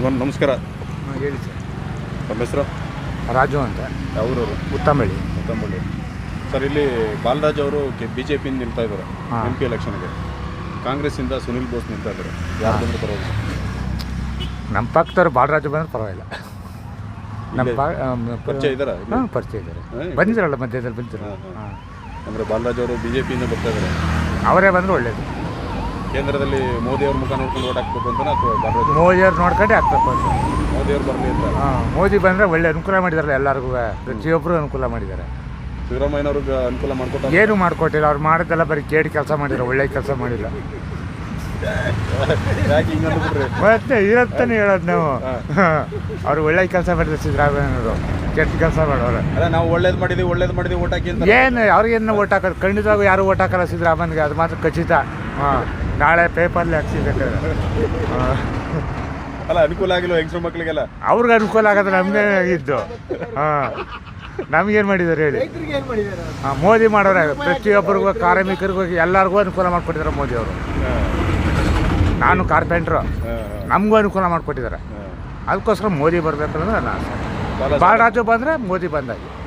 ಇವನ್ ನಮಸ್ಕಾರ. ಹಾಂ ಹೇಳಿ ಸರ್. ತಮ್ಮ ಹೆಸರು? ರಾಜು ಅಂತ. ಅವರವರು ಉತ್ತಮಳ್ಳಿ. ಉತ್ತಮಳ್ಳಿ. ಸರ್ ಇಲ್ಲಿ ಬಾಲರಾಜ್ ಅವರು ಬಿ ಜೆ ಪಿಯಿಂದ ನಿಲ್ತಾ ಇದ್ದಾರೆ. ಹಾ. ಎಂ ಪಿ ಎಲೆಕ್ಷನ್ಗೆ ಕಾಂಗ್ರೆಸ್ಸಿಂದ ಸುನಿಲ್ ಬೋಸ್ ನಿಲ್ತಾ ಇದ್ದಾರೆ. ಯಾರು ಬಂದ್ರೆ ಪರವಾಗಿಲ್ಲ. ನಮ್ಮ ಪಕ್ಕದವ್ರು ಬಾಲರಾಜು ಬಂದ್ರೆ ಪರವಾಗಿಲ್ಲ. ನಮ್ಮ ಪಾ ಪರಿಚಯ ಇದ್ದಾರಾ ಇಲ್ಲಿ? ಹಾಂ ಪರಿಚಯ ಇದ್ದಾರೆ. ಹಾ, ಬಂದಿದ್ದಾರಲ್ಲ ಮಧ್ಯದಲ್ಲಿ ಹಾ, ಹಾ. ಹಾಂ. ಅಂದರೆ ಬಾಲರಾಜ್ ಅವರು ಬಿ ಜೆ ಪಿಯಿಂದ ಬರ್ತಾ ಇದ್ದಾರೆ. ಅವರೇ ಬಂದ್ರೆ ಒಳ್ಳೇದು. ಕೇಂದ್ರದಲ್ಲಿ ಮೋದಿ ಅವ್ರ ಮುಖ ನೋಡ್ಕೊಂಡು ಓಟ್ ಹಾಕ್ಬೇಕು ಅಂತ ಅಥವಾ ಮೋದಿ ಅವ್ರು? ಮೋದಿಯವ್ರು ನೋಡ್ಕೊಂಡೆ ಹಾಕ್ಬೇಕು ಅಂತ ಮೋದಿ ಅವ್ರು ಬರಲಿ ಅಂತ. ಹಾಂ ಮೋದಿ ಬಂದರೆ ಒಳ್ಳೆ ಅನುಕೂಲ ಮಾಡಿದಾರಲ್ಲ ಎಲ್ಲರಿಗೂ. ಪ್ರತಿಯೊಬ್ಬರು ಅನುಕೂಲ ಮಾಡಿದ್ದಾರೆ ಸಿದ್ದರಾಮಯ್ಯನವ್ರಿಗೆ ಅನುಕೂಲ ಮಾಡ್ಕೊಟ್ಟು ಏನು ಮಾಡ್ಕೊಟ್ಟಿಲ್ಲ ಅವ್ರು ಮಾಡಿದ್ದೆಲ್ಲ ಬರೀ ಕೇಡಿ ಕೆಲಸ ಮಾಡಿದ್ರು ಒಳ್ಳೆ ಕೆಲಸ ಮಾಡಿಲ್ಲ. ಯಾಕೆ ಹಿಂಗೆ ಅಂದ್ಬಿಟ್ರಿ? ಮತ್ತೆ ಇರತ್ತಾನೆ ಹೇಳೋದು ನಾವು. ಅವ್ರು ಒಳ್ಳೆ ಕೆಲಸ ಮಾಡಿದ್ರು ಸಿದ್ದರಾಮಯ್ಯನವರು ಕೆಟ್ಟ ಕೆಲಸ ಮಾಡೋರು. ಅಲ್ಲ ನಾವು ಒಳ್ಳೇದು ಮಾಡಿದೀವಿ ಒಳ್ಳೇದು ಮಾಡಿದೀವಿ ಓಟ್ ಹಾಕಿ ಅವ್ರಿಗೆ ಏನು ಅವ್ರಿಗೇನು ಓಟ್ ಹಾಕೋದು? ಖಂಡಿತವಾಗೂ ಯಾರು ಓಟ್ ಹಾಕಲ್ಲ ಸಿದ್ದರಾಮಯ್ಯನಿಗೆ ಅದು ಮಾತ್ರ ಖಚಿತ. ಹಾಂ. ನಾಳೆ ಪೇಪರ್ಲಿ ಹಾಕ್ಸಿದ್ರೆ ಅಲ್ಲ ಅನುಕೂಲ ಆಗಿಲ್ಲ ಹೆಂಗಸ್ರ ಮಕ್ಕಳಿಗೆಲ್ಲ ಅವ್ರಿಗೆ ಅನುಕೂಲ ಆಗೋದು ನಮ್ಗೆ ಇದ್ದು. ಹಾಂ. ನಮ್ಗೇನು ಮಾಡಿದ್ದಾರೆ ಹೇಳಿ? ಹಾಂ ಮೋದಿ ಮಾಡೋರೆ. ಪ್ರತಿಯೊಬ್ಬರಿಗೂ ಕಾರ್ಮಿಕರಿಗೂ ಎಲ್ಲರಿಗೂ ಅನುಕೂಲ ಮಾಡಿಕೊಟ್ಟಿದ್ದಾರೆ ಮೋದಿ ಅವರು. ನಾನು ಕಾರ್ಪೆಂಟ್ರು. ನಮಗೂ ಅನುಕೂಲ ಮಾಡಿಕೊಟ್ಟಿದ್ದಾರೆ. ಅದಕ್ಕೋಸ್ಕರ ಮೋದಿ ಬರಬೇಕನ್ನೋದು ನನ್ನ ಆಸೆ. ಬಾಲರಾಜ್- ಬಾಲರಾಜು ಬಂದರೆ ಮೋದಿ ಬಂದಾಗಿ.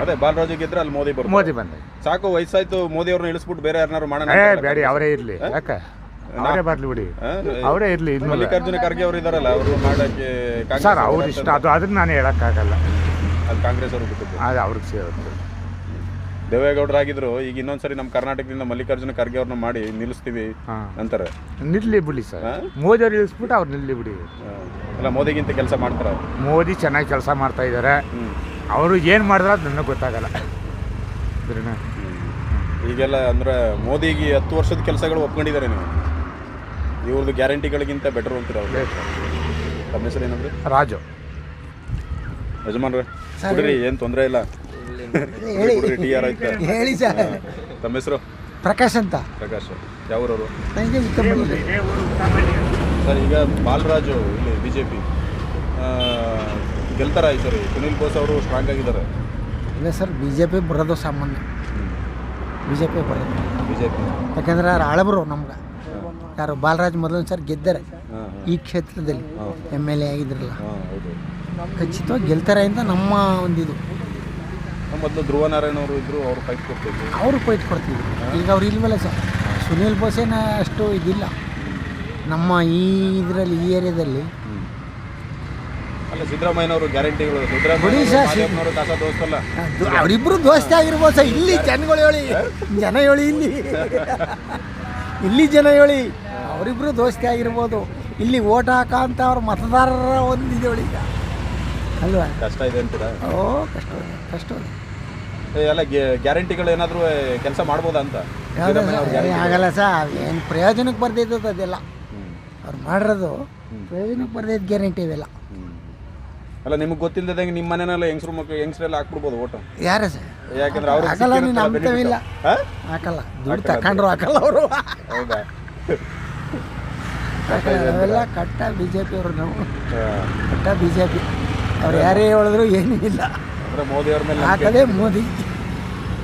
ಅದೇ ಬಾಲರಾಜು ಗೆದ್ರೆ ಅಲ್ಲಿ ಮೋದಿ ಬರ್ತಾರೆ ಮೋದಿ ಬಂದ ಸಾಕು ವಯಸ್ಸಾಯ್ತು ಮೋದಿ ಅವ್ರನ್ನ ಇಳಿಸ್ಬಿಟ್ಟು ಬೇರೆ ಯಾರನ್ನಾರು ಮಾಡೋಣ ಏ ಬೇಡಿ ಅವರೇ ಇರಲಿ. ಯಾಕ? ಅವರೇ ಬರಲಿ ಬಿಡಿ. ಅವರೇ ಇರ್ಲಿ ಮಲ್ಲಿಕಾರ್ಜುನ ಖರ್ಗೆ ಅವರು ಇದಾರಲ್ಲ ಅವರು ಮಾಡಕ್ಕೆ ಸರ್ ಅವ್ರು ಇಷ್ಟ. ಅದು ಅದನ್ನ ನಾನು ಹೇಳೋಕ್ಕಾಗಲ್ಲ. ಅದು ಕಾಂಗ್ರೆಸ್ ಅವರು ಬಿಟ್ಟು ಅದು ಅವ್ರಿಗೆ ಸೇರುತ್ತೆ. ದೇವೇಗೌಡರು ಆಗಿದ್ರು ಈಗ ಇನ್ನೊಂದ್ಸರಿ ನಮ್ಮ ಕರ್ನಾಟಕದಿಂದ ಮಲ್ಲಿಕಾರ್ಜುನ ಖರ್ಗೆ ಅವ್ರನ್ನ ಮಾಡಿ ನಿಲ್ಲಿಸ್ತೀವಿ ಅಂತಾರೆ. ನಿಲ್ಲಿ ಬಿಡಿ ಸರ್? ಮೋದಿ ಅವ್ರು ಇಳಿಸ್ಬಿಟ್ಟು ಅವ್ರು ನಿಲ್ಲಿ ಬಿಡಿ. ಅಲ್ಲ ಮೋದಿಗಿಂತ ಕೆಲಸ ಮಾಡ್ತಾರೆ ಮೋದಿ ಚೆನ್ನಾಗಿ ಕೆಲಸ ಮಾಡ್ತಾ ಇದ್ದಾರೆ ಅವರು ಏನು ಮಾಡಿದ್ರೆ ಅದು ನನಗೆ ಗೊತ್ತಾಗಲ್ಲ. ಸರಿನಾ? ಈಗೆಲ್ಲ ಅಂದ್ರೆ ಮೋದಿಗೆ ಹತ್ತು ವರ್ಷದ ಕೆಲಸಗಳು ಒಪ್ಕೊಂಡಿದ್ದಾರೆ ನೀವು. ಇವ್ರದ್ದು ಗ್ಯಾರಂಟಿಗಳಿಗಿಂತ ಬೆಟರ್ ಅಂತೀರ ಅವ್ರು? ತಮ್ಮ ಹೆಸರು ಏನಂದ್ರೆ? ರಾಜು. ಯಜಮಾನ್ರೆ ರೀ ಏನು ತೊಂದರೆ ಇಲ್ಲ. ಕುಡ್ರಿ ಟಿ ಆರ್ ಆಯ್ತಾ? ಹೇಳಿ ಸರ್. ತಮ್ಮ ಹೆಸರು? ಪ್ರಕಾಶ್ ಅಂತ. ಪ್ರಕಾಶ್. ಯಾವೂರವರು? ನನಗೆ ಸರ್ ಈಗ ಬಾಲರಾಜು ಇಲ್ಲಿ ಬಿ ಜೆ ಪಿ ಗೆಲ್ತಾರ ಈ ಸರಿ? ಸುನಿಲ್ ಬೋಸ್ ಅವರು ಸ್ಟ್ರಾಂಗ್ ಆಗಿದ್ದಾರೆ. ಇಲ್ಲ ಸರ್ ಬಿ ಜೆ ಪಿ ಬರೋದು ಸಾಮಾನ್ಯ. ಬಿ ಜೆ ಪಿ ಬರೋದು. ಬಿ ಜೆ ಪಿ ಯಾಕಂದ್ರೆ ಅವ್ರು ಆಳಬರು ನಮ್ಗೆ. ಯಾರು ಬಾಲರಾಜ್ ಮೊದಲೊಂದು ಸರ್ ಗೆದ್ದಾರೆ ಈ ಕ್ಷೇತ್ರದಲ್ಲಿ ಎಂ ಎಲ್ ಎ ಆಗಿದ್ರಲ್ಲ. ಹೌದು. ಖಚಿತವಾಗಿ ಗೆಲ್ತಾರೆ ಅಂತ ನಮ್ಮ ಒಂದಿದು. ಮೊದಲು ಧ್ರುವ ನಾರಾಯಣ ಅವರು ಇದ್ರು ಅವ್ರು ಫೈಟ್ ಕೊಡ್ತಿದ್ರು. ಅವರು ಪೈಟ್ ಕೊಡ್ತಿದ್ರು. ಈಗ ಅವ್ರು ಇಲ್ವಲ್ಲ ಸರ್? ಸುನೀಲ್ ಬೋಸೇನ ಅಷ್ಟು ಇದಿಲ್ಲ. ನಮ್ಮ ಈ ಇದರಲ್ಲಿ ಈ ಏರಿಯಾದಲ್ಲಿ ಅಲ್ಲ ಸಿದ್ದರಾಮಯ್ಯನವರು ಗ್ಯಾರಂಟಿಗಳು. ಕಾಸ ದೋಸ್ತಲ್ಲ ಅವರಿಬ್ರು ದೋಸ್ತಿ ಆಗಿರ್ಬೋದು ಸರ್. ಇಲ್ಲಿ ಜನಗಳು ಹೇಳಿ ಜನ ಹೇಳಿ ಇಲ್ಲಿ. ಇಲ್ಲಿ ಜನ ಹೇಳಿ ಅವರಿಬ್ರು ದೋಸ್ತಿ ಆಗಿರ್ಬೋದು. ಇಲ್ಲಿ ಓಟ್ ಹಾಕಂತ ಅವ್ರ ಮತದಾರರ ಒಂದು ಇದು ಹೇಳಿ ಅಲ್ವಾ? ಕಷ್ಟ ಇದೆ ಅಂತೀರಾ? ಓ ಕಷ್ಟ ಕಷ್ಟ ಎಲ್ಲ ಗ್ಯಾರಂಟಿಗಳು ಏನಾದರೂ ಕೆಲಸ ಮಾಡ್ಬೋದಾ ಅಂತ. ಆಗಲ್ಲ ಸರ್. ಏನು ಪ್ರಯೋಜನಕ್ಕೆ ಬರ್ದಿದ್ದದು ಅದೆಲ್ಲ. ಅವ್ರು ಮಾಡಿರೋದು ಪ್ರಯೋಜನಕ್ಕೆ ಬರ್ದಿದ್ದು ಗ್ಯಾರಂಟಿ ಇವೆಲ್ಲ. ಅಲ್ಲ ನಿಮಗೆ ಗೊತ್ತಿಲ್ಲದಂಗೆ ನಿಮ್ಮ ಮನೆಯಲ್ಲ ಹೆಂಗಸ್ರು ಮಕ್ಕಳು ಹೆಂಗಸ್ರೆಲ್ಲ ಹಾಕ್ಬಿಡ್ಬೋದು ಓಟು ಯಾರ ಸರ್? ಯಾಕಂದ್ರೆ ಅವ್ರು ಹಾಕಲ್ಲ ನೀನು ನಂಬ್ತೇವಿಲ್ಲ ಹಾಕಲ್ಲ. ದುಡ್ಡು ತಕೊಂಡ್ರು ಹಾಕಲ್ಲ ಅವರು. ಹೌದಾ? ಅವೆಲ್ಲ ಕಟ್ಟ ಬಿ ಜೆ ಪಿ ಅವರು ನಾವು. ಕಟ್ಟ ಬಿ ಜೆ ಪಿ ಅವ್ರು ಯಾರೇ ಹೇಳಿದ್ರು ಏನೂ ಇಲ್ಲ. ಅಂದ್ರೆ ಮೋದಿ ಅವ್ರ ಮೇಲೆ ಹಾಕದೇ ಮೋದಿ.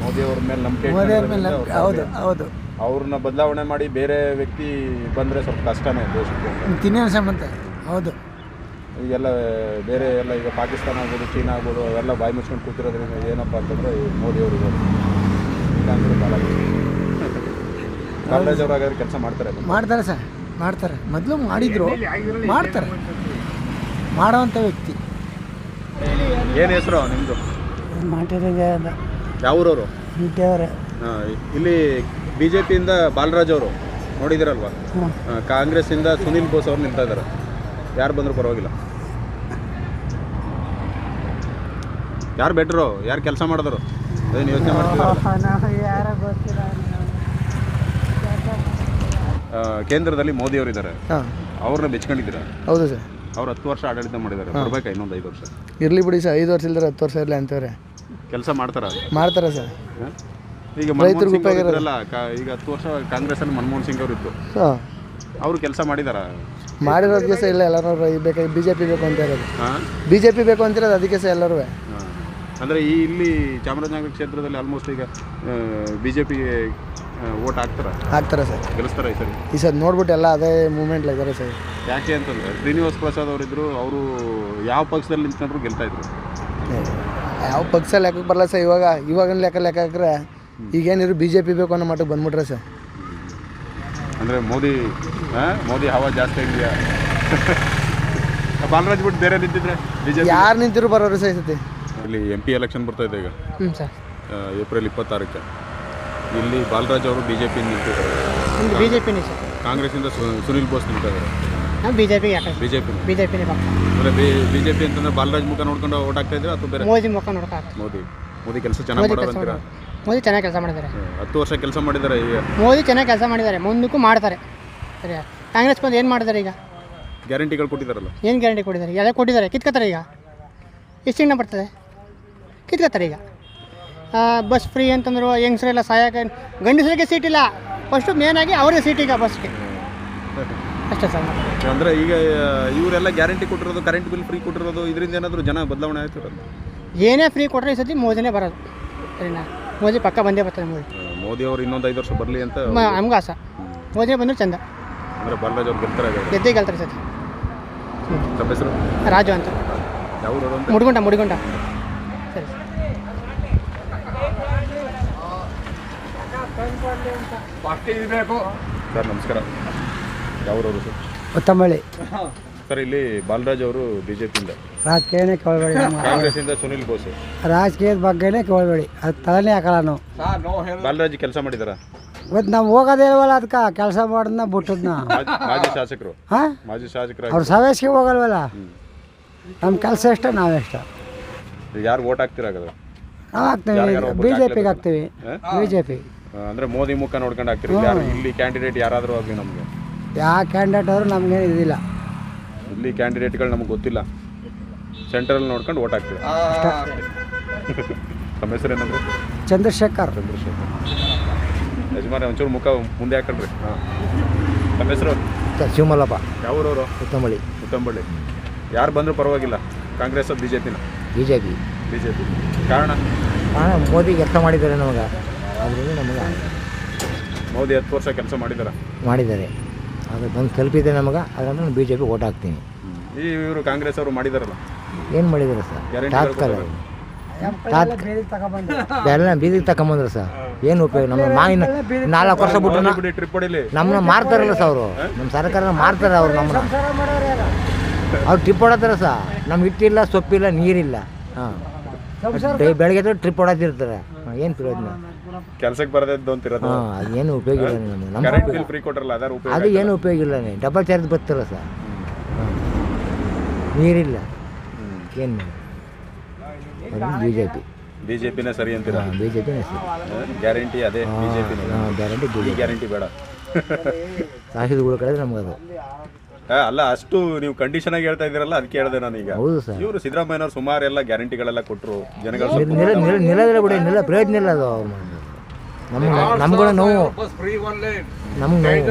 ಮೋದಿ ಅವ್ರ ಮೇಲೆ ನಂಬಿಕೆ ಮೋದಿ ಅವ್ರ ಮೇಲೆ ನಂಬಿಕೆ ಹೌದು ಹೌದು. ಅವ್ರನ್ನ ಬದಲಾವಣೆ ಮಾಡಿ ಬೇರೆ ವ್ಯಕ್ತಿ ಬಂದರೆ ಸ್ವಲ್ಪ ಕಷ್ಟನೇ ದೇಶಕ್ಕೆ. ತಿನ್ನೋ ಸಂಬಂಧ ಹೌದು. ಈಗೆಲ್ಲ ಬೇರೆ ಎಲ್ಲ ಈಗ ಪಾಕಿಸ್ತಾನ ಆಗ್ಬೋದು ಚೀನಾ ಆಗ್ಬೋದು ಅವೆಲ್ಲ ಬಾಯಿ ಮುಚ್ಕೊಂಡು ಕೂತಿರೋದ್ರಿಂದ ಏನಪ್ಪ ಅಂತಂದ್ರೆ ಈ ಮೋದಿ ಅವರು ಇದ್ದಾರೆ. ಇಲ್ಲಾಂದ್ರೆ ಬಾಲರಾಜ್ ಅವ್ರು ಹಾಗಾದ್ರೆ ಕೆಲಸ ಮಾಡ್ತಾರೆ. ಮಾಡ್ತಾರೆ ಸರ್ ಮಾಡ್ತಾರೆ. ಮೊದಲು ಮಾಡಿದ್ರು ಮಾಡ್ತಾರೆ. ಮಾಡೋವಂಥ ವ್ಯಕ್ತಿ. ಏನು ಹೆಸರು ನಿಮ್ಮದು ಮಾಡಿರೋದೇ ಯಾವೂರವರು? ಇಲ್ಲಿ ಬಿ ಜೆ ಪಿಯಿಂದ ಬಾಲರಾಜ್ ಅವರು ನೋಡಿದಿರಲ್ವಾ? ಕಾಂಗ್ರೆಸ್ಸಿಂದ ಸುನಿಲ್ ಬೋಸ್ ಅವ್ರು ನಿಂತಿದ್ದಾರೆ ಇದ್ದಾರೆ. ಯಾರು ಬಂದರೂ ಪರವಾಗಿಲ್ಲ. ಯಾರು ಬೆಟ್ರು ಯಾರು ಕೆಲಸ ಮಾಡಿದ್ರು? ಅದೇನು ಯೋಚನೆ ಮಾಡ್ತಿದ್ದಾರೆ ಕೇಂದ್ರದಲ್ಲಿ ಮೋದಿ ಅವರು ಇದ್ದಾರೆ ಅವ್ರನ್ನ ಬೆಚ್ಕೊಂಡಿದ್ದೀರಾ? ಹೌದು ಸರ್. ಅವ್ರು ಹತ್ತು ವರ್ಷ ಆಡಳಿತ ಮಾಡಿದ್ದಾರೆ. ಬರ್ಬೇಕಾ ಇನ್ನೊಂದು ಐದು ವರ್ಷ? ಇರಲಿ ಬಿಡಿ ಸರ್ ಐದು ವರ್ಷ ಇಲ್ದ್ರೆ ಹತ್ತು ವರ್ಷ ಇರಲಿ ಅಂತವ್ರೆ. ಕೆಲಸ ಮಾಡ್ತಾರ? ಮಾಡ್ತಾರ ಸರ್. ಈಗ ಮೈತ್ರಿ ಕಾ- ಈಗ ಹತ್ತು ವರ್ಷ ಕಾಂಗ್ರೆಸ್ ಅಲ್ಲಿ ಮನಮೋಹನ್ ಸಿಂಗ್ ಅವರು ಇತ್ತು. ಅವ್ರು ಕೆಲಸ ಮಾಡಿದಾರ? ಮಾಡಿರೋದಕ್ಕೆ ಸಹ ಇಲ್ಲ ಎಲ್ಲರೂ ಬೇಕಾಗಿ ಬಿ ಜೆ ಪಿ ಬೇಕು ಅಂತ ಇರೋದು. ಹಾಂ? ಬಿ ಜೆ ಪಿ ಬೇಕು ಅಂತಿರೋದು ಅದಕ್ಕೆ ಸಹ ಎಲ್ಲರೂ ಅಂದರೆ ಈ ಇಲ್ಲಿ ಚಾಮರಾಜನಗರ ಕ್ಷೇತ್ರದಲ್ಲಿ ಆಲ್ಮೋಸ್ಟ್ ಈಗ ಬಿ ಜೆ ಪಿಗೆ ಓಟ್ ಹಾಕ್ತಾರ? ಹಾಕ್ತಾರೆ ಸರ್. ಗೆಲ್ಲಿಸ್ತಾರ ಈ ಸರಿ? ಈ ಸರ್ ನೋಡ್ಬಿಟ್ಟು ಎಲ್ಲ ಅದೇ ಮೂಮೆಂಟ್ಲ ಇದ್ದಾರೆ ಸರ್. ಯಾಕೆ ಅಂತಂದ್ರೆ ಶ್ರೀನಿವಾಸ್ ಪ್ರಸಾದ್ ಅವರಿದ್ದರು ಅವರು ಯಾವ ಪಕ್ಷದಲ್ಲಿ ನಿಂತ್ಕೊಂಡ್ರು ಗೆಲ್ತಾಯಿದ್ರು. ಯಾವ ಪಕ್ಷ ಲೆಕ್ಕಕ್ಕೆ ಬರಲ್ಲ ಸರ್. ಇವಾಗ ಇವಾಗಿನ ಲೆಕ್ಕ ಲೆಕ್ಕ ಹಾಕಿದ್ರೆ ಈಗೇನಿದ್ರು ಬಿ ಜೆ ಪಿ ಬೇಕು ಅನ್ನೋ ಮಟ್ಟಕ್ಕೆ ಬಂದ್ಬಿಟ್ರೆ ಸರ್. ಅಂದರೆ ಮೋದಿ? ಮೋದಿ ಹವಾ ಜಾಸ್ತಿ ಇದೆಯಾ ಬಾಲರಾಜ್ ಬಿಟ್ಟು ಬೇರೆ ನಿಂತಿದ್ರೆ ಯಾರು ನಿಂತಿರು ಬರೋರು ಸರ್ ಈ ಸತಿ. ಇಲ್ಲಿ ಎಂ ಪಿ ಎಲೆಕ್ಷನ್ ಬರ್ತಾ ಇದೆ ಈಗ. ಹ್ಞೂ ಸರ್. ಏಪ್ರಿಲ್ ಇಪ್ಪತ್ತಾರಕ್ಕೆ. ಇಲ್ಲಿ ಬಾಲರಾಜ್ ಅವರು ಬಿ ಜೆ ಪಿ ನಿಂತಿದ್ದಾರೆ. ಬಿ ಜೆ ಪಿನೇ ಸರ್. ಕಾಂಗ್ರೆಸ್ಸಿಂದ ಸು- ಸುನಿಲ್ ಬೋಸ್ ನಿಂತಿದ್ದಾರೆ. ನಾವು ಬಿ ಜೆ ಪಿಗೆ ಯಾಕೆ? B J P B J ಪಿನೇ ಪಕ್ಕ ಅಂದರೆ ಬಿ ಜೆ ಪಿ ಅಂತಂದ್ರೆ ಬಾಲರಾಜ್ ಮುಖ ನೋಡ್ಕೊಂಡು ಓಟ್ ಆಗ್ತಾ ಇದ್ರೆ ಅಥವಾ ಬೇರೆ? ಮೋದಿ ಮುಖ ನೋಡೋಕೆ ಮೋದಿ. ಮೋದಿ ಕೆಲಸ ಚೆನ್ನಾಗಿ ಮೋದಿ ಮೋದಿ ಚೆನ್ನಾಗಿ ಕೆಲಸ ಮಾಡಿದ್ದಾರೆ. ಹ್ಮ್. ಹತ್ತು ವರ್ಷ ಕೆಲಸ ಮಾಡಿದ್ದಾರೆ ಈಗ. ಮೋದಿ ಚೆನ್ನಾಗಿ ಕೆಲಸ ಮಾಡಿದ್ದಾರೆ. ಮುಂದಕ್ಕೂ ಮಾಡ್ತಾರೆ. ಸರಿ ಕಾಂಗ್ರೆಸ್ ಬಂದು ಏನು ಮಾಡಿದ್ದಾರೆ ಈಗ? ಗ್ಯಾರಂಟಿಗಳು ಕೊಟ್ಟಿದ್ದಾರಲ್ಲ. ಏನು ಗ್ಯಾರಂಟಿ ಕೊಟ್ಟಿದ್ದಾರೆ? ಎಲ್ಲ ಕೊಟ್ಟಿದ್ದಾರೆ. ಕಿತ್ಕೋತಾರೆ ಈಗ. ಎಷ್ಟು ಇನ್ನ ಬರ್ತದೆ? ಕಿತ್ಕೋತಾರೆ ಈಗ ಬಸ್ ಫ್ರೀ ಅಂತಂದ್ರು ಹೆಂಗಸರೆಲ್ಲ ಸಹಾಯಕ ಗಂಡಸರಿಗೆ ಸೀಟ್ ಇಲ್ಲ. ಫಸ್ಟು ಮೇನಾಗಿ ಅವರೇ ಸೀಟ್ ಈಗ ಬಸ್ಗೆ ಅಷ್ಟೇ ಸರ್. ಅಂದ್ರೆ ಈಗ ಇವರೆಲ್ಲ ಗ್ಯಾರಂಟಿ ಕೊಟ್ಟಿರೋದು ಕರೆಂಟ್ ಬಿಲ್ ಫ್ರೀ ಕೊಟ್ಟಿರೋದು ಇದರಿಂದ ಏನಾದರೂ ಜನ ಬದಲಾವಣೆ ಆಯ್ತು ಏನೇ ಫ್ರೀ ಕೊಟ್ಟರೆ ಈ ಸತಿ ಮೋದಿನೇ ಬರೋದು. ಸರಿನಾ? ಮೋದಿ ಪಕ್ಕ ಬಂದೇ ಬರ್ತಾರೆ ಮೋದಿ. ಮೋದಿ ಅವರು ಇನ್ನೊಂದು ಐದು ವರ್ಷ ಬರಲಿ ಅಂತ ನಮ್ಗೆ ಆಸ. ಮೋದಿನೇ ಬಂದ್ರೆ ಚಂದ. ಅಂದ್ರೆ ಬಾಲರಾಜ್ ಅವ್ರು ಗೆಲ್ತಾರೆ. ಗೆದ್ದೇ ಗೆಲ್ತಾರೆ ಸತಿ. ತಮ್ಮ ಹೆಸರು? ರಾಜು ಅಂತ. ಮುಡ್ಗೊಂಡ ಅಂತ? ಮುಡ್ಗುಂಟ ಮುಡ್ಗುಂಟ. ಸರ್ ನಮಸ್ಕಾರ. ಯಾವ ಊರವರು ಸರ್? ಕೊತ್ತಂಬಳ್ಳಿ. ಸರ್ ಇಲ್ಲಿ ಬಾಲರಾಜ್ ಅವರು ಬಿ ಜೆ ಪಿಯಿಂದ ರಾಜಕೀಯನೇ ಕೇಳಬೇಡಿ ಕಾಂಗ್ರೆಸ್ಸಿಂದ ಸುನಿಲ್ ಬೋಸ್. ರಾಜಕೀಯದ ಬಗ್ಗೆನೇ ಕೇಳಬೇಡಿ ಅದು ತಲೆನೇ ಹಾಕಲ್ಲ ನಾವು. ಬಾಲರಾಜ್ ಕೆಲಸ ಮಾಡಿದಾರ? ಇವತ್ತು ನಾವು ಹೋಗೋದೇ ಇಲ್ವಲ್ಲ ಅದಕ್ಕೆ ಕೆಲಸ ಮಾಡೋದನ್ನ ಬಿಟ್ಟದ್ನ. ಮಾಜಿ ಶಾಸಕರು. ಹಾಂ? ಮಾಜಿ ಶಾಸಕರು ಅವ್ರು ಸವೇಸ್ಗೆ ಹೋಗಲ್ವಲ್ಲ? ನಮ್ಮ ಕೆಲಸ ಇಷ್ಟ ನಾವೆಷ್ಟ. ಯಾರು ಓಟ್ ಹಾಕ್ತೀರಾ ನಾವು ಹಾಕ್ತೀವಿ. ಬಿ ಜೆ ಪಿಗೆ. ಹಾಕ್ತೀವಿ. ಬಿ ಜೆ ಪಿ ಅಂದ್ರೆ ಮೋದಿ ಮುಖ ನೋಡ್ಕೊಂಡು ಹಾಕ್ತೀರಿ ಯಾರು ಇಲ್ಲಿ ಕ್ಯಾಂಡಿಡೇಟ್ ಯಾರಾದರೂ ಆಗಲಿ ನಮಗೆ. ಯಾವ ಕ್ಯಾಂಡಿಡೇಟ್ ಆದರೂ ನಮಗೇನು ಇದಿಲ್ಲ. ಇಲ್ಲಿ ಕ್ಯಾಂಡಿಡೇಟ್ಗಳು ನಮ್ಗೆ ಗೊತ್ತಿಲ್ಲ. ಸೆಂಟ್ರಲ್ ನೋಡ್ಕೊಂಡು ಓಟ್ ಹಾಕ್ತೀವಿ. ತಮ್ಮ ಹೆಸರು ಏನಂದ್ರೆ? ಚಂದ್ರಶೇಖರ್. ಚಂದ್ರಶೇಖರ್. ಯಜಮಾನ ಒಂಚೂರು ಮುಖ ಮುಂದೆ ಹಾಕಲ್ರಿ ಹಾಂ. ತಮ್ಮ ಹೆಸರು? ಶಿವಮಲ್ಲಪ್ಪ. ಯಾವ ಊರವರು ಕೊತ್ತಂಬಳ್ಳಿ ಉತ್ತಂಬಳ್ಳಿ ಯಾರು ಬಂದರೂ ಪರವಾಗಿಲ್ಲ. ಕಾಂಗ್ರೆಸ್ ಬಿ ಜೆ ಪಿನ B J P B J P ಕಾರಣ ಮೋದಿ ಕೆಲಸ ಮಾಡಿದ್ದಾರೆ ನಮಗೆ. ಅದರಿಂದ ನಮಗೆ ಮೋದಿ ಹತ್ತು ವರ್ಷ ಕೆಲಸ ಮಾಡಿದ್ದಾರೆ ಮಾಡಿದ್ದಾರೆ. ಅದು ಬಂದು ತಲುಪಿದೆ ನಮಗೆ ಅದನ್ನು ನಾನು ಬಿ ಜೆ ಪಿ ಓಟ್ ಹಾಕ್ತೀನಿ. ಈ ಇವರು ಕಾಂಗ್ರೆಸ್ ಅವರು ಮಾಡಿದಾರಲ್ಲ? ಏನು ಮಾಡಿದ್ದಾರೆ ಸರ್? ತಾತ್ಕಾಲ. ಎಲ್ಲ ಬೀದಿಗೆ ತಗೊಂಬಂದ್ರು ಸರ್. ಏನು ಉಪಯೋಗ? ನಮ್ಮ ಮಾವಿನ ನಾಲ್ಕು ವರ್ಷ ಬಿಟ್ಟು ಹೋಗ್ಲಿ ಬಿಡಿ ಟ್ರಿಪ್ ಹೊಡಿಲಿ. ನಮ್ಮನ್ನ ಮಾರ್ತಾರಲ್ಲ ಸರ್ ಅವರು. ನಮ್ಮ ಸರ್ಕಾರ ಮಾರ್ತಾರೆ ಅವ್ರು ನಮ್ಮನ್ನ. ಅವ್ರು ಟ್ರಿಪ್ ಹೊಡತ್ತಾರೆ ಸರ್. ನಮ್ಗೆ ಹಿಟ್ಟಿಲ್ಲ ಸೊಪ್ಪಿಲ್ಲ ನೀರಿಲ್ಲ. ಹಾಂ. ಬೆಳಗ್ಗೆ ಎದ್ದು ಟ್ರಿಪ್ ಹೊಡೋದಿರ್ತಾರೆ ಏನು ಪ್ರಯೋಜನ? ಕೆಲ್ಸಕ್ಕೆ ಬರದಿದ್ದು ಅಂತಿರೋದು ಹಾಂ ಉಪಯೋಗ ಇಲ್ಲ ನಮಗೆ. ನಮ್ಮ ಕರೆಂಟ್ ಬಿಲ್ ಫ್ರೀ ಕೊಟ್ರಲ್ಲ ಅದರ ಉಪಯೋಗ ಅದು ಏನು ಉಪಯೋಗ ಇಲ್ಲ ಡಬಲ್ ಚಾರ್ಜ್ ಬರ್ತಾರ ಸರ್. ನೀರಿಲ್ಲ. ಏನು ಮಾಡಿ B J P B J ಪಿನೇ ಸರಿ ಅಂತೀರ? ಹಾಂ ಬಿ ಜೆ ಪಿನೇ ಸರ್. ಗ್ಯಾರಂಟಿ ಅದೇ ಬಿ ಜೆ ಪಿ ಹಾಂ ಗ್ಯಾರಂಟಿ ಬಿ ಈ ಜೆ ಗ್ಯಾರಂಟಿ ಬೇಡ. ಸಾಹಿತ್ಯ ಕಳೆದ್ರೆ ನಮ್ಗೆ ಅದು ಆ, ಅಲ್ಲ ಅಷ್ಟು ನೀವು ಕಂಡೀಷನ್ ಆಗಿ ಹೇಳ್ತಾ ಇದ್ದೀರಲ್ಲ ಅದಕ್ಕೆ ಹೇಳಿದೆ ನಾನೀಗ ಹೌದು ಸರ್. ಇವರು ಸಿದ್ದರಾಮಯ್ಯನವ್ರು ಸುಮಾರು ಎಲ್ಲ ಗ್ಯಾರಂಟಿಗಳೆಲ್ಲ ಕೊಟ್ಟರು ಜನಗಳು ನಿಲ್ಲದ್ರೆ ಬಿಡಿ ನಿಲ್ಲ ಪ್ರಯೋಜನ ಇಲ್ಲ ಅದು ಅವ್ರು ನಮ್ಗೆ ನಮ್ಗಳ ನೋವು ನಮ್ಗೆ ನೋವು.